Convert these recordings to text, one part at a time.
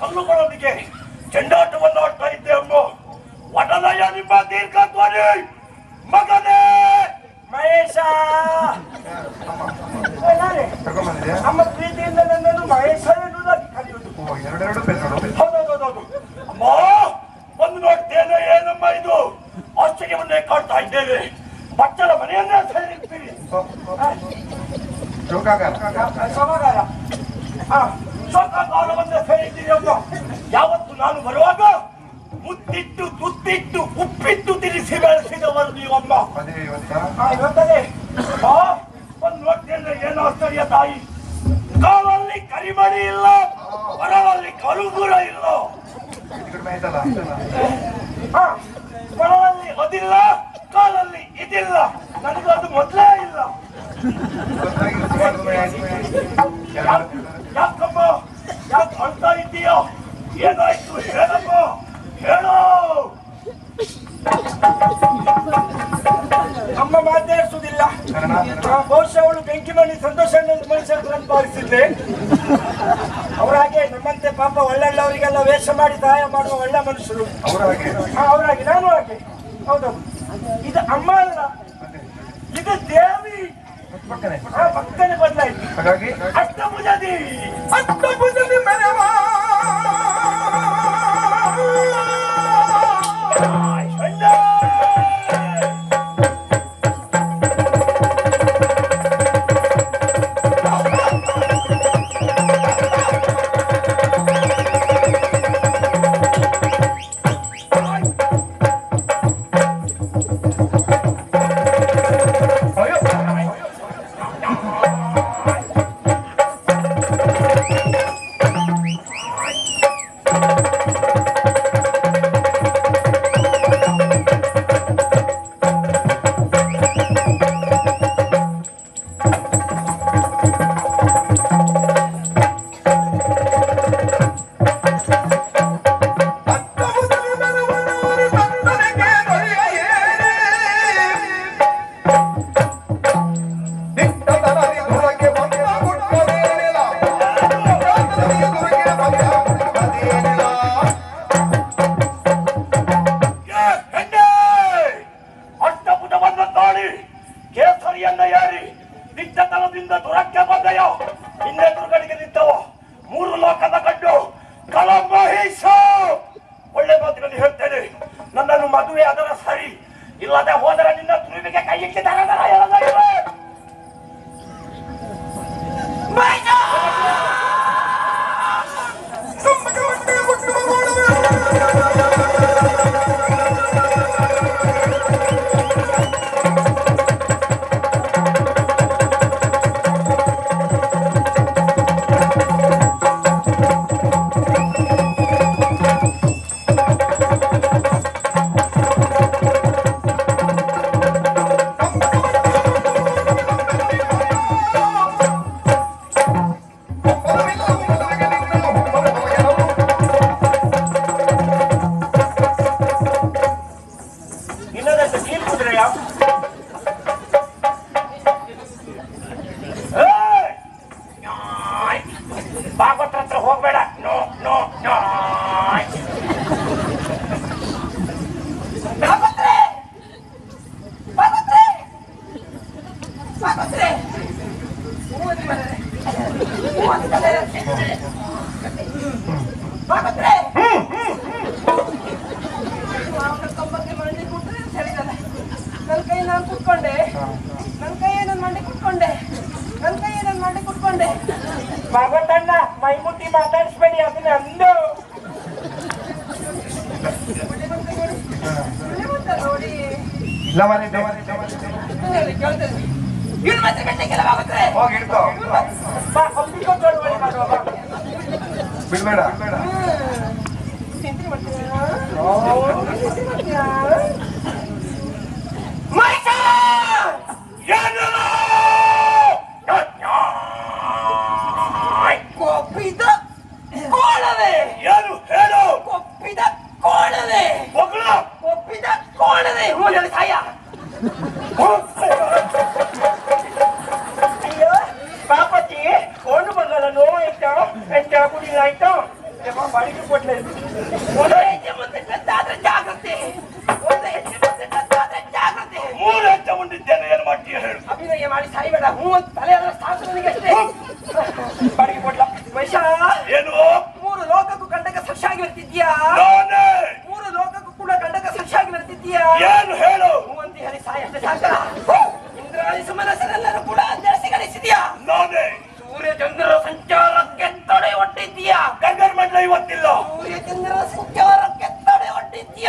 ಕಲ್ಲುಗಳೊಂದಿಗೆ ಚೆಂಡಾಟವನ್ನು ಆಡ್ತಾ ಇದ್ದೆ ಅಮ್ಮ. ವಟನಯ್ಯ ನಿಮ್ಮ ದೀರ್ಘ ಧ್ವನಿ ಮಗನೇ! ಮಹೇಶ! ನಮ್ಮ ಪ್ರೀತಿಯಿಂದ ನನ್ನನ್ನು ಮಹೇಶ ಎನ್ನುವುದಾಗಿ ಕರೆಯುವುದು. ಹೌದೌದೌದು. ಅಮ್ಮ ಬಂದು ನೋಡ್ತೇನೆ ಏನಮ್ಮ ಇದು? ಆಶ್ಚರ್ಯವನ್ನೇ ಕಾಡ್ತಾ ಇದ್ದೇವೆ. ಬಚ್ಚಲ ಮನೆಯನ್ನೇ ಸೇರಿರ್ತೀರಿ. ಸಮಾಗಾರ ಸಮಾಧಾನ. ಶೋಕಕಾಲವನ್ನೇ ಸೇರಿದ್ದೀರಿ ಯಾವತ್ತು ನಾನು ಬರುವಾಗ ಮುತ್ತಿಟ್ಟು ತುತ್ತಿಟ್ಟು ಉಪ್ಪಿಟ್ಟು ತಿರಿಸಿ ಬೆಳೆಸಿದವರು ನೀವಮ್ಮ ಬಂದು ನೋಡ್ತೇನೆ ಏನು ಆಶ್ಚರ್ಯ ತಾಯಿ. ಕಾಲಲ್ಲಿ ಕರಿಮಣಿ ಇಲ್ಲ ಹೊರವಲ್ಲಿ ಕರುಗುರ ಇಲ್ಲ. ಹೊರವಲ್ಲಿ ಅದಿಲ್ಲ ಕಾಲಲ್ಲಿ ಇದಿಲ್ಲ. ನನಗದು ಮೊದಲೇ ಇಲ್ಲ. ಸಂತೋಷ ಮನುಷ್ಯ ಅಂತ ಭಾವಿಸಿದ್ದೆ ಅವ್ರ ಹಾಗೆ ನಮ್ಮಂತೆ ಪಾಪ ಒಳ್ಳೊಳ್ಳೆಯವರಿಗೆಲ್ಲ ವೇಷ ಮಾಡಿ ಸಹಾಯ ಮಾಡುವ ಒಳ್ಳೆ ಮನುಷ್ಯರು. ಅವರಾಗಿ ನಾನು ಹಾಗೆ. ಹೌದೌದು ಇದು ಅಮ್ಮ ಅಲ್ಲ ಇದು ದೇವಿ. ಪಕ್ಕನೆ. ಬದಲಾಯ್ತು. ಹಾಗಾಗಿ? ಅಷ್ಟಭುಜ ದೇವಿ ಅಷ್ಟಭುಜದಿ ಮೆರವ. ಅಯ್ಯೋ ದಿಟ್ಟತನದಿಂದ ದುರಕ್ಕೆ ಬಂದೆಯೋ ಹಿಂದೆ ದುರ್ಗಡಿಗೆ ನಿಂತವ, ಮೂರು ಲೋಕದ ಗಡ್ಡು ಕಳಮಹೇಶ ಒಳ್ಳೆ ಮಾತುಗಳನ್ನು ಹೇಳ್ತೇನೆ, ನನ್ನನ್ನು ಮದುವೆ ಅದರ ಸರಿ, ಇಲ್ಲದೆ ಹೋದರೆ ನಿನ್ನ ತುರುವಿಗೆ ಕೈ ಇಟ್ಟು ಸರಿದಲ್ಲ ನನ್ನ ಕೈ ನಾನು ಕುತ್ಕೊಂಡೆ ನನ್ನ ಕೈ ನಾನು ಮಂಡಿ ಕುತ್ಕೊಂಡೆ ನನ್ನ ಕೈ ನಾನು ಮಂಡಿ ಕುತ್ಕೊಂಡೆ ಭಗವತಣ್ಣ, ಮೈ ಮುಟ್ಟಿ ಮಾತಾಡಿಸ್ಬೇಡಿ, ಅಂದು ನೋಡಿ ಲವರಿ ಮನೆ ಹೇಳಿ ಕೇಳ್ತೇನೆ ಇವ್ನು ಮತ್ತೆ ಬೆಟ್ಟಕ್ಕೆಲ್ಲ ಹೋಗುತ್ತೆ ಹೋಗಿ ಹಿಡ್ಕೋ ಬಿಡ್ಬೇಡ. ಆಯ್ತಾ ಎಂತ ಕುಡಿಲ್ಲ ಆಯ್ತಾ ಬಾಡಿಗೆ ಕೊಟ್ಲೆ ಒಂದು ಹೆಜ್ಜೆ ಮುಂದೆ ಕದ್ದಾದ್ರೆ ಜಾಗ್ರತೆ ಒಂದು ಹೆಜ್ಜೆ ಮುಂದೆ ಕದ್ದಾದ್ರೆ ಜಾಗ್ರತೆ ಮೂರು ಹೆಜ್ಜೆ ಮುಂದಿದ್ದೇನೆ ಏನ್ ಮಾಡ್ತೀಯ ಹೇಳು ಅಭಿನಯ ಮಾಡಿ ಸಾಯ್ಬೇಡ ಹ್ಞೂ ಅಂತ ತಲೆ ಅದರ ಸ್ಥಾನ ನನಗೆ ಅಷ್ಟೇ ಬಾಡಿಗೆ ಕೊಡ್ಲ ವೈಶ ಏನು ಮೂರು ಲೋಕಕ್ಕೂ ಕಂಡಕ ಸಾಕ್ಷಿಯಾಗಿ ಬರ್ತಿದ್ಯಾ ನಾನೇ ಮೂರು ಲೋಕಕ್ಕೂ ಕೂಡ ಕಂಡಕ ಸಾಕ್ಷಿಯಾಗಿ ಬರ್ತಿದ್ಯಾ ಏನು ಹೇಳು ಹ್ಞೂ ಅಂತ ಅಷ್ಟೇ ಸಾಕ ಕೂಡ ನಡೆಸಿ ಗಳಿಸಿದ್ಯಾ? ನಾನೇ. ಸೂರ್ಯ ಚಂದ್ರರ ಸಂಚಾರಕ್ಕೆ ತಡೆ ಗಂಗರ್ ಮಂಡಲ ಇವತ್ತಿಲ್ಲ ಸೂರ್ಯ ಚಂದ್ರರ ಸಂಚಾರಕ್ಕೆ ತಡೆ ಅಯ್ಯ.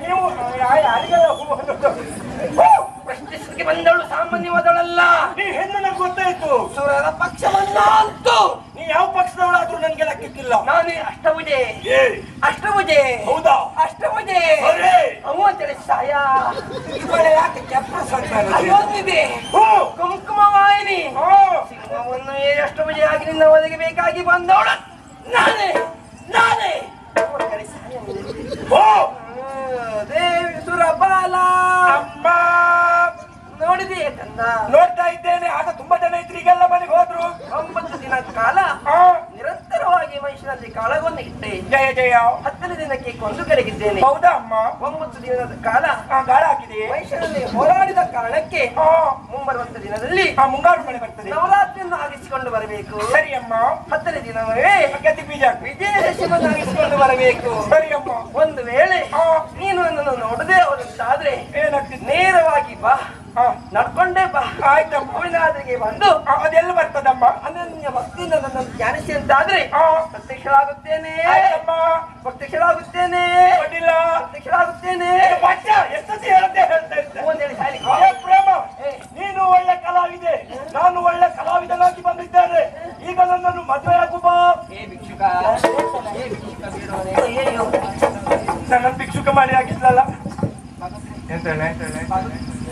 ನೀವು ಪ್ರಶ್ನಿಸಲಿಕ್ಕೆ ಬಂದವಳು ಸಾಮಾನ್ಯವಾದವಳಲ್ಲ ನೀ ಹೆಣ್ಣು ನನಗೆ ಗೊತ್ತಾಯ್ತು. ಸುರರ ಪಕ್ಷವನ್ನ ಅಂತೂ ನೀ ಯಾವ ಪಕ್ಷದವಳಾದ್ರೂ ಲೆಕ್ಕಕ್ಕಿಲ್ಲ ನಾನೇ ಅಷ್ಟಭುಜೆ ಅಷ್ಟಭುಜೆ ಹೌದಾ? ಅಷ್ಟಭುಜೆ ಅಮ್ಮ ಅವು ಅಂತೇಳಿ ಸಾಯ ಇವಳೆ ಯಾಕೆ ಕೆಪ್ಪ ಸಂತಾನ ಕುಂಕುಮ ವಾಹಿನಿ ಸಿಂಹವನ್ನು ಅಷ್ಟಭುಜೆ ಆಗಿ ನಿನ್ನ ಒದಗಬೇಕಾಗಿ ಬಂದವಳ. ನಾನೇ. ನಾನೇ. ದೇವಿ ಸುರಬಾಲ ಅಮ್ಮ. ನೋಡಿದೆಯೇ ತಂದ? ನೋಡ್ತಾ ಇದ್ದೇನೆ. ಆಗ ತುಂಬಾ ಜನ ಇದ್ರು. ಈಗೆಲ್ಲ ಮನೆಗೆ ಹೋದ್ರು. ಒಂಬತ್ತು ದಿನ ಕಾಲ ಜಯ ಜಯ. ಹತ್ತನೇ ದಿನಕ್ಕೆ ಕೊಂದು ಕರಗಿದ್ದೇನೆ ಹೌದಾ ಅಮ್ಮ? ಒಂಬತ್ತು ದಿನದ ಕಾಲ ಆ, ಗಾಳ ಹಾಕಿದೆ. ಮೈಸೂರಲ್ಲಿ ಹೋರಾಡಿದ ಕಾರಣಕ್ಕೆ ಆ, ಮುಂಬರುವಂತ ದಿನದಲ್ಲಿ ಆ, ಮುಂಗಾರು ಮಳೆ ಬರ್ತದೆ. ನವರಾತ್ರಿಯನ್ನು ಆಗಿಸಿಕೊಂಡು ಬರಬೇಕು. ಸರಿ ಅಮ್ಮ. ಹತ್ತನೇ ದಿನವೇ ಗತಿ ಬೀಜ. ವಿಜಯದಶಮಿಯನ್ನು ಆಗಿಸಿಕೊಂಡು ಬರಬೇಕು. ಸರಿ ಅಮ್ಮ. ಒಂದು ವೇಳೆ ನೀನು ನನ್ನನ್ನು ನೋಡದೆ ಅವರಂತಾದ್ರೆ ಏನಾಗ್ತದೆ ನೇರವಾಗಿ ಬಾ. ನಡ್ಕೊಂಡೇ ಬಾ. ಆಯ್ತಮ್ಮ ಅವಿನಾದಿಗೆ ಬಂದು ಅದೆಲ್ಲ ಬರ್ತದಮ್ಮ. ಅನನ್ಯ ಭಕ್ತಿಯಿಂದ ನನ್ನನ್ನು ಧ್ಯಾನಿಸಿ ಅಂತಾದ್ರೆ ಆ, ಪ್ರತ್ಯಕ್ಷಳಾಗುತ್ತೇನೆ. ಆಯ್ತಮ್ಮ. ಪ್ರತ್ಯಕ್ಷಳಾಗುತ್ತೇನೆ. ಕೊಟ್ಟಿಲ್ಲ. ಪ್ರತ್ಯಕ್ಷಳಾಗುತ್ತೇನೆ. ಬಚ್ಚ ಎಷ್ಟೊತ್ತಿ ಹೇಳ್ತೆ ಹೇಳ್ತಾ ಏ, ಪ್ರೇಮ ನೀನು ಒಳ್ಳೆ ಕಲಾವಿದೆ. ನಾನು ಒಳ್ಳೆ ಕಲಾವಿದನಾಗಿ ಬಂದಿದ್ದೇನೆ. ಈಗ ನನ್ನನ್ನು ಮದುವೆ ಆಗು ಬಾ. ಏ ಭಿಕ್ಷುಕ. ಏ ಭಿಕ್ಷುಕ. ಬಿಡುವನೆ. ಅಯ್ಯಯ್ಯೋ. ನನ್ನ ಭಿಕ್ಷುಕ ಮಾಡಿ ಆಗಿದ್ಲಲ್ಲ. ಎಂತ ಹೇಳಿ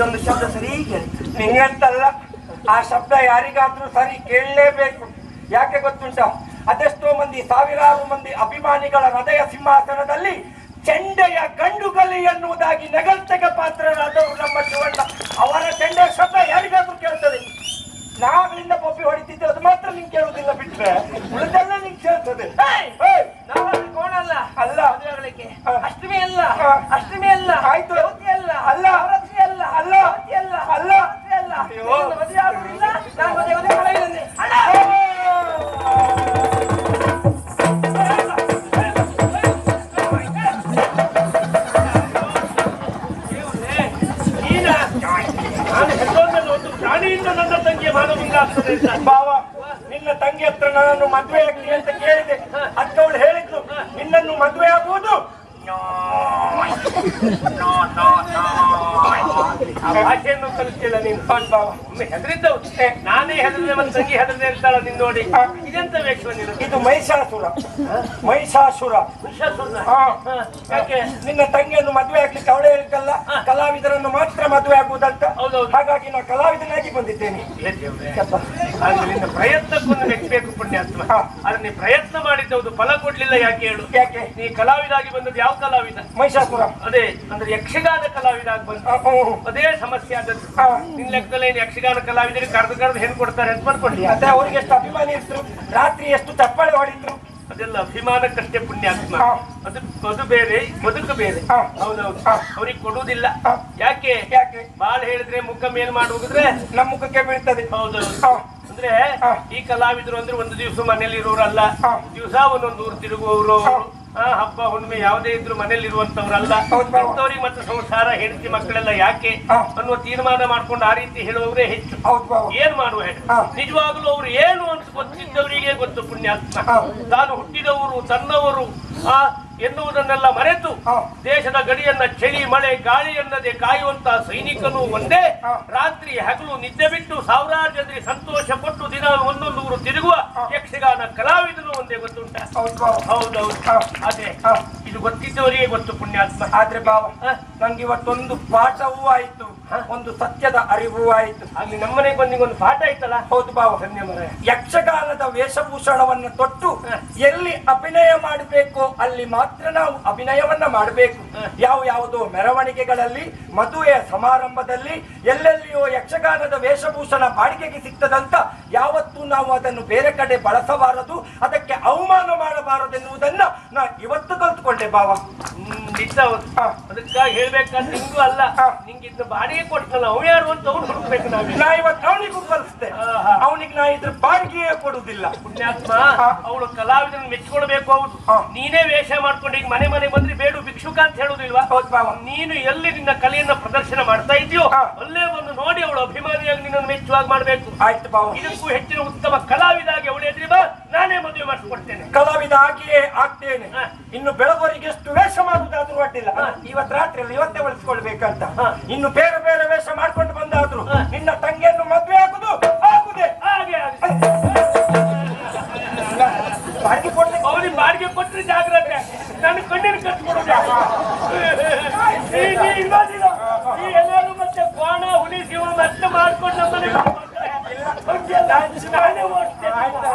ಇದೊಂದು ಶಬ್ದ ಸರಿ ನಿಂಗಂತಲ್ಲ ಆ ಶಬ್ದ ಯಾರಿಗಾದ್ರೂ ಸರಿ ಕೇಳಲೇಬೇಕು. ಯಾಕೆ ಗೊತ್ತುಂಟ? ಅದೆಷ್ಟೋ ಮಂದಿ ಸಾವಿರಾರು ಮಂದಿ ಅಭಿಮಾನಿಗಳ ಹೃದಯ ಸಿಂಹಾಸನದಲ್ಲಿ ಚೆಂಡೆಯ ಗಂಡುಗಲಿ ಎನ್ನುವುದಾಗಿ ನಗಲ್ತೆಗೆ ಪಾತ್ರರಾದವರು ನಮ್ಮ ಶಿವಣ್ಣ. ಅವರ ಚೆಂಡೆಯ ಶಬ್ದ ಯಾರಿಗಾದ್ರೂ ಕೇಳ್ತದೆ? ನಾವಿಂದ ಪಪ್ಪಿ ಹೊಡಿತಿದ್ದೆ ಅದು ಮಾತ್ರ ನಿಂಗೆ ಕೇಳುವುದಿಲ್ಲ ಬಿಟ್ರೆ. ಉಳಿದೆಲ್ಲ ನಿಂಗೆ ಕೇಳ್ತದೆ. ಅಲ್ಲ. ಅಷ್ಟಮಿ ಅಲ್ಲ. ಅಷ್ಟಮಿ ಅಲ್ಲ. ಆಯ್ತು. ಅಲ್ಲ. ಅಲ್ಲ. ಅಲ್ಲ. ಎಲ್ಲ ಅಲ್ಲ ಅಲ್ಲ. ಅಲ್ಲ. ನೀನು ಮದುವೆ ಆಗುವುದಿಲ್ಲ ನಾನು ಮದುವೆ ಆಗುವುದಿಲ್ಲ ಕಳೆಯುವುದನ್ನೇ. ಅಣ್ಣ ನೀನ ನಾನು ಭಾವ ನಿನ್ನ ತಂಗಿ ಹತ್ರ ನನ್ನನ್ನು ಮದುವೆ ಆಗ್ಲಿ ಅಂತ ಕೇಳಿದೆ ಅಕ್ಕವಳು ಹೇಳಿದ್ಲು ನಿನ್ನನ್ನು ಮದುವೆ ಆಗುವುದು ಭಾಷೆಯನ್ನು ಕಲಿಸ್ತಿಲ್ಲ ನೀನು? ಹೌದು ಬಾವ. ಒಮ್ಮೆ ಹೆದರಿದ್ದವು ನಾನೇ ಹೆದರಿದೆ ಮತ್ತೆ ತಂಗಿ ಹೆದರಿದೆ ಇರ್ತಾಳ ನಿನ್ ನೋಡಿ. ಇದೆಂತ ವೇಷ ನೀನು? ಇದು ಮಹಿಷಾಸುರ. ಮಹಿಷಾಸುರ. ಯಾಕೆ? ನಿನ್ನ ತಂಗಿಯನ್ನು ಮದುವೆ ಆಗ್ಲಿಕ್ಕೆ ಅವಳೇ ಇರ್ತಲ್ಲ ಕಲಾವಿದರನ್ನು ಮಾತ್ರ ಮದುವೆ ಆಗುವುದಂತ. ಹಾಗಾಗಿ ನಾನು ಕಲಾವಿದನಾಗಿ ಬಂದಿದ್ದೇನೆ. ನಿನ್ನ ಪ್ರಯತ್ನಕ್ಕೊಂದು ಮೆಚ್ಚಬೇಕು ಪುಣ್ಯಾತ್ಮ. ಆದ್ರೆ ನೀ ಪ್ರಯತ್ನ ಮಾಡಿದ್ದವುದು ಫಲ ಕೊಡ್ಲಿಲ್ಲ ಯಾಕೆ ಹೇಳು? ಯಾಕೆ? ನೀ ಕಲಾವಿದಾಗಿ ಬಂದದ್ದು ಯಾವ ಕಲಾವಿದ? ಮಹಿಷಾಸುರ. ಅದೇ ಅಂದ್ರೆ ಯಕ್ಷಗಾನ ಕಲಾವಿದ ಆಗಿ ಬಂದ ಅದೇ ಸಮಸ್ಯೆ ಆದದ್ದು. ನಿನ್ ಲೆಕ್ಕದಲ್ಲಿ ಯಕ್ಷಗಾನ ಕಲಾವಿದರಿಗೆ ಕರೆದು ಕರೆದು ಹೆಣ್ಣು ಕೊಡ್ತಾರೆ ಅಂತ ಮಾಡ್ಕೊಂಡಿ ಅದೇ ಅವ್ರಿಗೆ ಎಷ್ಟು ಅಭಿಮಾನ ಇದ್ರು ರಾತ್ರಿ ಎಷ್ಟು ಚಪ್ಪಾಳೆ ಹೊಡಿದ್ರು. ಅದೆಲ್ಲ ಅಭಿಮಾನಕ್ಕಷ್ಟೇ ಪುಣ್ಯಾತ್ಮ. ಅದು ಅದು ಬೇರೆ ಬದುಕು ಬೇರೆ. ಹೌದೌದು. ಅವ್ರಿಗೆ ಕೊಡುವುದಿಲ್ಲ. ಯಾಕೆ? ಯಾಕೆ? ಬಾಳ್ ಹೇಳಿದ್ರೆ ಮುಖ ಮೇಲ್ ಮಾಡಿ ಹೋಗಿದ್ರೆ ನಮ್ಮ ಮುಖಕ್ಕೆ ಬೀಳ್ತದೆ. ಹೌದೌದು. ಅಂದ್ರೆ ಈ ಕಲಾವಿದರು ಅಂದ್ರೆ ಒಂದು ದಿವಸ ಮನೇಲಿ ಇರೋರಲ್ಲ. ದಿವಸ ಒಂದೊಂದು ಊರು ತಿರುಗುವವರು. ಹಬ್ಬ ಹುಣ್ಣಿಮೆ ಯಾವುದೇ ಇದ್ರು ಮನೇಲಿ ಇರುವಂತವ್ರಲ್ಲ ಅಂತವ್ರಿಗೆ. ಮತ್ತೆ ಸಂಸಾರ ಹೆಂಡತಿ ಮಕ್ಕಳೆಲ್ಲ ಯಾಕೆ. ಅನ್ನುವ ತೀರ್ಮಾನ ಮಾಡ್ಕೊಂಡು ಆ ರೀತಿ ಹೇಳುವವರೇ ಹೆಚ್ಚು ಏನ್ ಮಾಡುವ. ನಿಜವಾಗ್ಲೂ ಅವ್ರು ಏನು ಅಂತ ಗೊತ್ತಿದ್ದವರಿಗೆ ಗೊತ್ತು ಪುಣ್ಯಾತ್ಮ. ತಾನು ಹುಟ್ಟಿದವರು ತನ್ನವರು ಆ ಎನ್ನುವುದನ್ನೆಲ್ಲ ಮರೆತು ದೇಶದ ಗಡಿಯನ್ನ ಚಳಿ ಮಳೆ ಗಾಳಿ ಎನ್ನದೆ ಕಾಯುವಂತ ಸೈನಿಕನು ಒಂದೇ. ರಾತ್ರಿ ಹಗಲು ನಿದ್ದೆ ಬಿಟ್ಟು ಸಾವಿರಾರು ಜನರಿಗೆ ಸಂತೋಷ ಕೊಟ್ಟು ದಿನ ಒಂದೊಂದು ಊರು ತಿರುಗುವ ಯಕ್ಷಗಾನ ಕಲಾವಿದನು ಒಂದೇ ಗೊತ್ತುಂಟ. ಹೌದೌದು. ಅದೇ. ಇದು ಗೊತ್ತಿದ್ದವರಿಗೆ ಗೊತ್ತು ಪುಣ್ಯಾತ್ಮ. ಆದ್ರೆ ಬಾವ. ನಂಗೆ ಇವತ್ತೊಂದು ಪಾಠವೂ ಆಯ್ತು. ಒಂದು ಸತ್ಯದ ಅರಿವು ಆಯ್ತು. ಅಲ್ಲಿ ನಮ್ಮನೆಗೆ ಬಂದು ಒಂದು ಪಾಠ ಆಯ್ತಲ್ಲ? ಹೌದು ಬಾವ ಮರ. ಯಕ್ಷಗಾನದ ವೇಷಭೂಷಣವನ್ನು ತೊಟ್ಟು ಎಲ್ಲಿ ಅಭಿನಯ ಮಾಡಬೇಕು ಅಲ್ಲಿ ಮಾತ್ರ ನಾವು ಅಭಿನಯವನ್ನ ಮಾಡಬೇಕು. ಯಾವ ಯಾವುದೋ ಮೆರವಣಿಗೆಗಳಲ್ಲಿ ಮದುವೆಯ ಸಮಾರಂಭದಲ್ಲಿ ಎಲ್ಲೆಲ್ಲಿಯೋ ಯಕ್ಷಗಾನದ ವೇಷಭೂಷಣ ಬಾಡಿಗೆಗೆ ಸಿಗ್ತದಂತ ಯಾವತ್ತೂ ನಾವು ಅದನ್ನು ಬೇರೆ ಕಡೆ ಬಳಸಬಾರದು ಅದಕ್ಕೆ ಅವಮಾನ ಮಾಡಬಾರದು ಎನ್ನುವುದನ್ನ ನಾ ಇವತ್ತು ಕಲ್ತ್ಕೊಂಡೆ ಬಾವ. ಹ್ಮ್, ನಿಜ. ಅದಕ್ಕಾಗಿ ಹೇಳ್ಬೇಕಾದ್ರೆ ನಿಂಗೂ ಅಲ್ಲ. ನಿಂಗೆ ಬಾಡಿಗೆ ಕೊಡ್ತಲ್ಲ ಅವ ಯಾರು ಅಂತ ಅವ್ನು ಹುಡುಕ್ಬೇಕು ನಾವು ನಾ ಇವತ್ತು ಅವನಿಗೂ ಕಲಿಸ್ದೆ ಆಹಾ. ಅವನಿಗೆ ನಾ ಇದ್ರ ಬಾಡಿಗೆ ಕೊಡುವುದಿಲ್ಲ. ಪುಣ್ಯಾತ್ಮ. ಅವಳು ಕಲಾವಿದನ ಮೆಚ್ಕೊಳ್ಬೇಕು ಹೌದು. ನೀನೇ ವೇಷ ಮಾಡ್ಕೊಂಡು ಈಗ ಮನೆ ಮನೆ ಬಂದ್ರೆ ಬೇಡು ಭಿಕ್ಷುಕ ಅಂತ ಹೇಳುದಿಲ್ವಾ? ನೀನು ಎಲ್ಲಿ ನಿನ್ನ ಕಲೆಯನ್ನ ಪ್ರದರ್ಶನ ಮಾಡ್ತಾ ಇದೆಯೋ ಅಲ್ಲೇ ಒಂದು ನೋಡಿ ಅವಳು ಅಭಿಮಾನಿಯಾಗಿ ನಿನ್ನನ್ನು ಮೆಚ್ಚುವಾಗ ಮಾಡ್ಬೇಕು. ಆಯ್ತು ಬಾವು. ಇದಕ್ಕೂ ಹೆಚ್ಚಿನ ಉತ್ತಮ ಕಲಾವಿದಾಗಿ ಅವಳು ಎದ್ರಿ ಬಾ. ನಾನೇ ಮದುವೆ ಮಾಡಿಸ್ಕೊಡ್ತೇನೆ. ಕಲಾವಿದ ಆಗಿಯೇ ಆಗ್ತೇನೆ. ಇನ್ನು ಬೆಳವರಿಗೆ ಎಷ್ಟು ವೇಷ ಮಾಡುವುದಾದ್ರೂ ಅಡ್ಡಿಲ್ಲ ಇವತ್ ಇವತ್ತು ರಾತ್ರಿ ಅಲ್ಲ ಇವತ್ತೇ ಉಳಿಸ್ಕೊಳ್ಬೇಕಂತ. ಇನ್ನು ಬೇರೆ ಬೇರೆ ವೇಷ ಮಾಡ್ಕೊಂಡು ಬಂದಾದ್ರು. ನಿನ್ನ ತಂಗಿಯನ್ನು ಮದುವೆ ಆಗುದು ಆಗುದೇ. ಹಾಗೆ. ಬಾಡಿಗೆ ಕೊಡ್ಲಿಕ್ಕೆ ಅವನಿಗೆ ಬಾಡಿಗೆ ಕೊಟ್ಟರೆ ಜಾಗ್ರತೆ. ನನ್ನ ಕಣ್ಣಿನ ಕಟ್ಟು ಕೊಡೋದು ಎಲ್ಲರೂ ಮತ್ತೆ ಕೋಣ ಹುಲಿ ಶಿವ ಮತ್ತೆ ಮಾಡ್ಕೊಂಡು ನಮ್ಮನೆ ನಾನೇ ಓಡಿಸ್ತೇನೆ